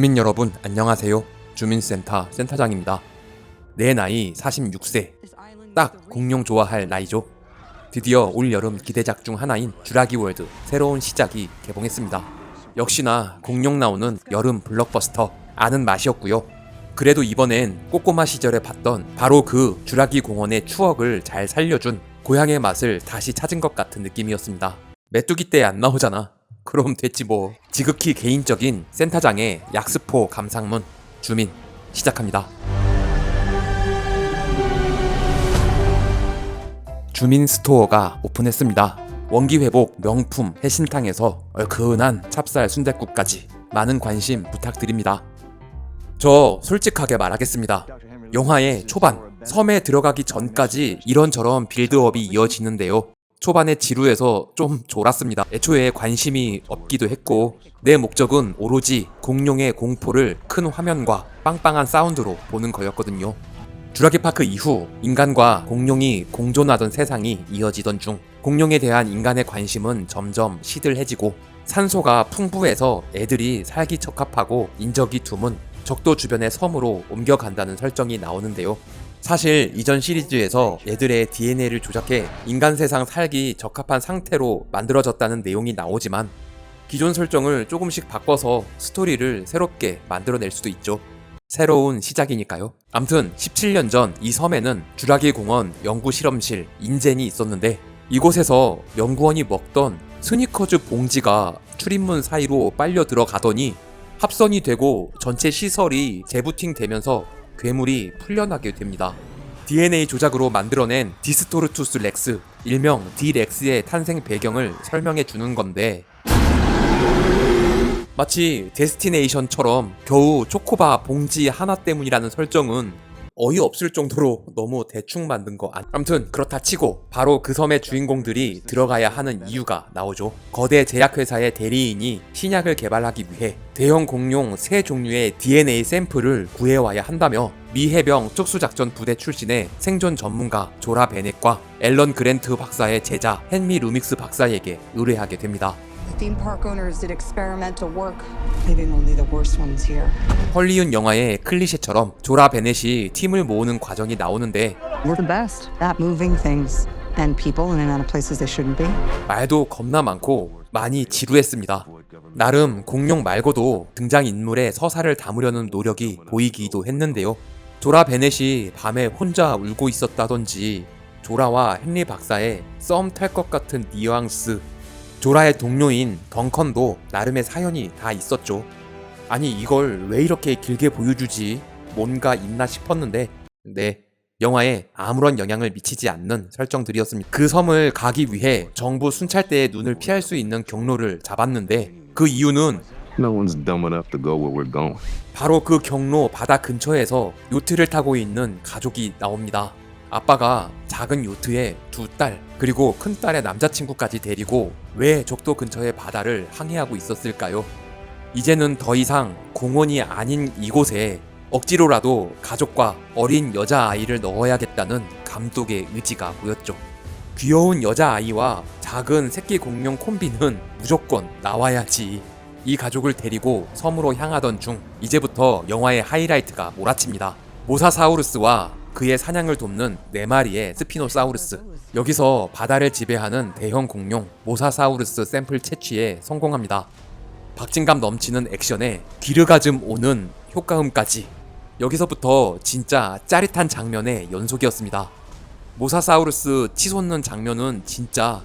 주민 여러분 안녕하세요. 주민센터 센터장입니다. 내 나이 46세. 딱 공룡 좋아할 나이죠. 드디어 올 여름 기대작 중 하나인 주라기 월드 새로운 시작이 개봉했습니다. 역시나 공룡 나오는 여름 블록버스터 아는 맛이었고요. 그래도 이번엔 꼬꼬마 시절에 봤던 바로 그 주라기 공원의 추억을 잘 살려준 고향의 맛을 다시 찾은 것 같은 느낌이었습니다. 메뚜기 때 안 나오잖아. 그럼 됐지 뭐. 지극히 개인적인 센터장의 약스포 감상문 주민 시작합니다. 주민 스토어가 오픈했습니다. 원기 회복 명품 해신탕에서 얼큰한 찹쌀 순댓국까지 많은 관심 부탁드립니다. 저 솔직하게 말하겠습니다. 영화의 초반 섬에 들어가기 전까지 이런저런 빌드업이 이어지는데요. 초반에 지루해서 좀 졸았습니다. 애초에 관심이 없기도 했고 내 목적은 오로지 공룡의 공포를 큰 화면과 빵빵한 사운드로 보는 거였거든요. 주라기 파크 이후 인간과 공룡이 공존하던 세상이 이어지던 중 공룡에 대한 인간의 관심은 점점 시들해지고 산소가 풍부해서 애들이 살기 적합하고 인적이 드문 적도 주변의 섬으로 옮겨간다는 설정이 나오는데요. 사실 이전 시리즈에서 얘들의 DNA를 조작해 인간 세상 살기 적합한 상태로 만들어졌다는 내용이 나오지만 기존 설정을 조금씩 바꿔서 스토리를 새롭게 만들어낼 수도 있죠. 새로운 시작이니까요. 암튼 17년 전 이 섬에는 주라기 공원 연구 실험실 인젠이 있었는데 이곳에서 연구원이 먹던 스니커즈 봉지가 출입문 사이로 빨려 들어가더니 합선이 되고 전체 시설이 재부팅 되면서 괴물이 풀려나게 됩니다. DNA 조작으로 만들어낸 디스토르투스 렉스, 일명 디렉스의 탄생 배경을 설명해 주는 건데 마치 데스티네이션처럼 겨우 초코바 봉지 하나 때문이라는 설정은 어이없을 정도로 너무 대충 만든 거 안. 아무튼 그렇다 치고 바로 그 섬의 주인공들이 들어가야 하는 이유가 나오죠. 거대 제약회사의 대리인이 신약을 개발하기 위해 대형 공룡 세 종류의 DNA 샘플을 구해와야 한다며 미 해병 특수작전 부대 출신의 생존 전문가 조라 베넷과 앨런 그랜트 박사의 제자 헨리 루믹스 박사에게 의뢰하게 됩니다. The theme park owners did experimental work, leaving only the worst ones here. 헐리우드 영화의 클리셰처럼 조라 베넷이 팀을 모으는 과정이 나오는데 We're the best at moving things and people in and out of places they shouldn't be. 말도 겁나 많고 많이 지루했습니다. 나름 공룡 말고도 등장인물의 서사를 담으려는 노력이 보이기도 했는데요. 조라 베넷이 밤에 혼자 울고 있었다던지 조라와 헨리 박사의 썸 탈 것 같은 뉘앙스 조라의 동료인 덩컨도 나름의 사연이 다 있었죠. 아니 이걸 왜 이렇게 길게 보여주지? 뭔가 있나 싶었는데 네 영화에 아무런 영향을 미치지 않는 설정들이었습니다. 그 섬을 가기 위해 정부 순찰대의 눈을 피할 수 있는 경로를 잡았는데 그 이유는. 바로 그 경로 바다 근처에서 요트를 타고 있는 가족이 나옵니다. 아빠가 작은 요트에 두 딸, 그리고 큰 딸의 남자친구까지 데리고 왜 적도 근처의 바다를 항해하고 있었을까요? 이제는 더 이상 공원이 아닌 이곳에 억지로라도 가족과 어린 여자아이를 넣어야겠다는 감독의 의지가 보였죠. 귀여운 여자아이와 작은 새끼 공룡 콤비는 무조건 나와야지. 이 가족을 데리고 섬으로 향하던 중 이제부터 영화의 하이라이트가 몰아칩니다. 모사사우루스와 그의 사냥을 돕는 네 마리의 스피노사우루스. 여기서 바다를 지배하는 대형 공룡 모사사우루스 샘플 채취에 성공합니다. 박진감 넘치는 액션에 귀르가즘 오는 효과음까지. 여기서부터 진짜 짜릿한 장면의 연속이었습니다. 모사사우루스 치솟는 장면은 진짜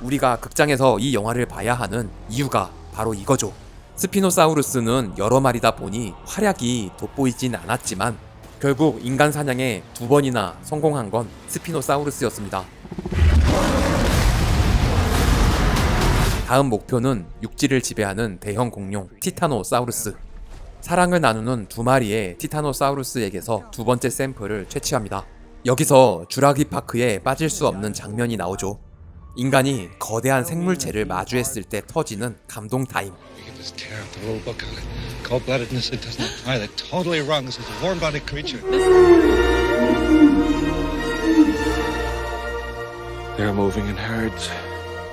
우리가 극장에서 이 영화를 봐야 하는 이유가 바로 이거죠. 스피노사우루스는 여러 마리다 보니 활약이 돋보이진 않았지만 결국 인간 사냥에 두 번이나 성공한 건 스피노사우루스였습니다. 다음 목표는 육지를 지배하는 대형 공룡 티타노사우루스. 사랑을 나누는 두 마리의 티타노사우루스에게서 두 번째 샘플을 채취합니다. 여기서 주라기 파크에 빠질 수 없는 장면이 나오죠. 인간이 거대한 생물체를 마주했을 때 터지는 감동 타임. You can just tear up the rule book on it. Cold-bloodedness, it doesn't apply. They're totally wrong. This is a warm-bodied creature. They're moving in herds.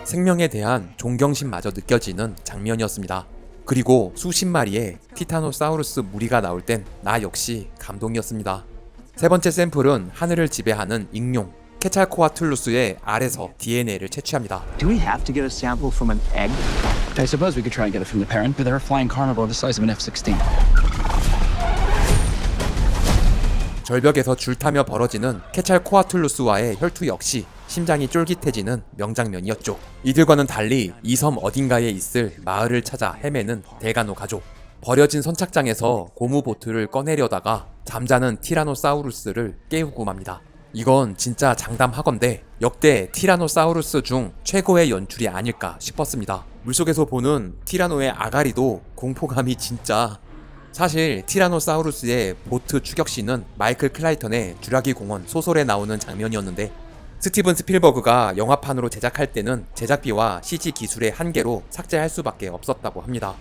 생명에 대한 존경심마저 느껴지는 장면이었습니다. 그리고 수십 마리의 티타노사우루스 무리가 나올 땐 나 역시 감동이었습니다. 세 번째 샘플은 하늘을 지배하는 익룡 케찰코아툴루스의 알에서 DNA를 채취합니다. Do we have to get a sample from an egg? I suppose we could try and get it from the parent, but they're a flying carnivore the size of an F-16. 절벽에서 줄타며 벌어지는 케찰코아툴루스와의 혈투 역시 심장이 쫄깃해지는 명장면이었죠. 이들과는 달리 이 섬 어딘가에 있을 마을을 찾아 헤매는 대가노 가족. 버려진 선착장에서 고무 보트를 꺼내려다가 잠자는 티라노사우루스를 깨우고 맙니다. 이건 진짜 장담하건대 역대 티라노사우루스 중 최고의 연출이 아닐까 싶었습니다. 물속에서 보는 티라노의 아가리도 공포감이 진짜 사실 티라노사우루스의 보트 추격신은 마이클 클라이턴의 주라기 공원 소설에 나오는 장면이었는데 스티븐 스필버그가 영화판으로 제작할 때는 제작비와 CG 기술의 한계로 삭제할 수밖에 없었다고 합니다.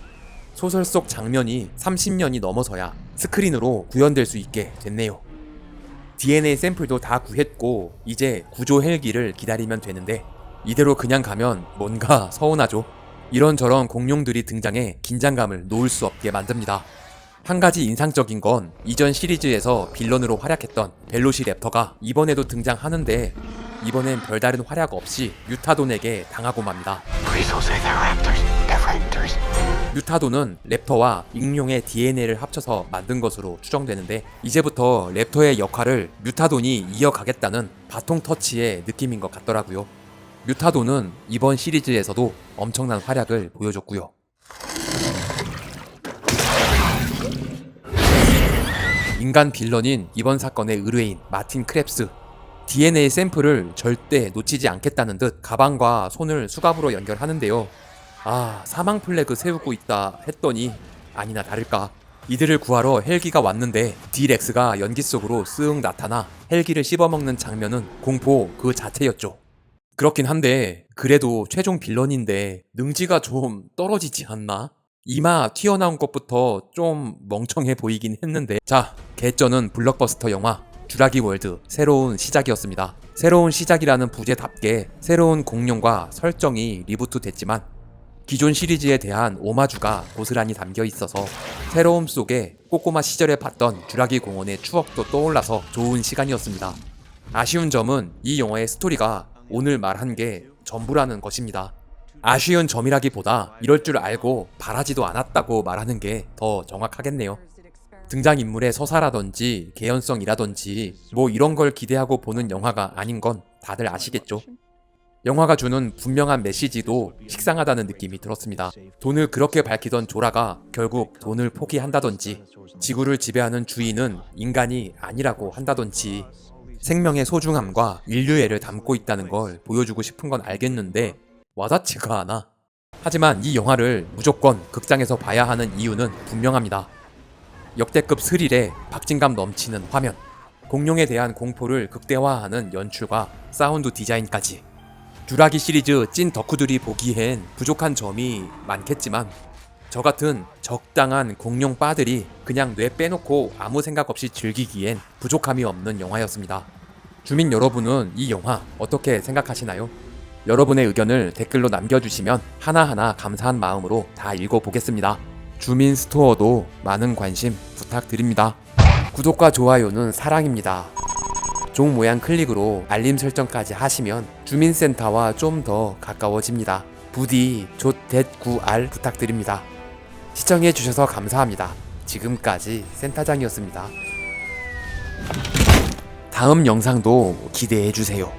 소설 속 장면이 30년이 넘어서야 스크린으로 구현될 수 있게 됐네요. DNA 샘플도 다 구했고 이제 구조 헬기를 기다리면 되는데 이대로 그냥 가면 뭔가 서운하죠. 이런저런 공룡들이 등장해 긴장감을 놓을 수 없게 만듭니다. 한 가지 인상적인 건 이전 시리즈에서 빌런으로 활약했던 벨로시 랩터가 이번에도 등장하는데 이번엔 별다른 활약 없이 유타돈에게 당하고 맙니다. 유타돈은 랩터와 익룡의 DNA를 합쳐서 만든 것으로 추정되는데 이제부터 랩터의 역할을 유타돈이 이어가겠다는 바통 터치의 느낌인 것 같더라고요. 유타돈은 이번 시리즈에서도 엄청난 활약을 보여줬고요. 인간 빌런인 이번 사건의 의뢰인 마틴 크랩스 DNA 샘플을 절대 놓치지 않겠다는 듯 가방과 손을 수갑으로 연결하는데요. 아, 사망 플래그 세우고 있다 했더니 아니나 다를까. 이들을 구하러 헬기가 왔는데 디렉스가 연기 속으로 쓱 나타나 헬기를 씹어먹는 장면은 공포 그 자체였죠. 그렇긴 한데 그래도 최종 빌런인데 능지가 좀 떨어지지 않나? 이마 튀어나온 것부터 좀 멍청해 보이긴 했는데 자 개쩌는 블록버스터 영화 주라기 월드 새로운 시작이었습니다. 새로운 시작이라는 부제답게 새로운 공룡과 설정이 리부트 됐지만 기존 시리즈에 대한 오마주가 고스란히 담겨 있어서 새로움 속에 꼬꼬마 시절에 봤던 주라기 공원의 추억도 떠올라서 좋은 시간이었습니다. 아쉬운 점은 이 영화의 스토리가 오늘 말한 게 전부라는 것입니다. 아쉬운 점이라기보다 이럴 줄 알고 바라지도 않았다고 말하는 게 더 정확하겠네요. 등장인물의 서사라든지 개연성이라든지 뭐 이런 걸 기대하고 보는 영화가 아닌 건 다들 아시겠죠? 영화가 주는 분명한 메시지도 식상하다는 느낌이 들었습니다. 돈을 그렇게 밝히던 조라가 결국 돈을 포기한다든지 지구를 지배하는 주인은 인간이 아니라고 한다든지 생명의 소중함과 인류애를 담고 있다는 걸 보여주고 싶은 건 알겠는데 와닿지가 않아. 하지만 이 영화를 무조건 극장에서 봐야 하는 이유는 분명합니다. 역대급 스릴에 박진감 넘치는 화면, 공룡에 대한 공포를 극대화하는 연출과 사운드 디자인까지. 듀라기 시리즈 찐 덕후들이 보기엔 부족한 점이 많겠지만 저 같은 적당한 공룡 바들이 그냥 뇌 빼놓고 아무 생각 없이 즐기기엔 부족함이 없는 영화였습니다. 주민 여러분은 이 영화 어떻게 생각하시나요? 여러분의 의견을 댓글로 남겨주시면 하나하나 감사한 마음으로 다 읽어보겠습니다. 주민 스토어도 많은 관심 부탁드립니다. 구독과 좋아요는 사랑입니다. 종 모양 클릭으로 알림 설정까지 하시면 주민센터와 좀 더 가까워집니다. 부디 조댓구알 부탁드립니다. 시청해 주셔서 감사합니다. 지금까지 센터장이었습니다. 다음 영상도 기대해 주세요.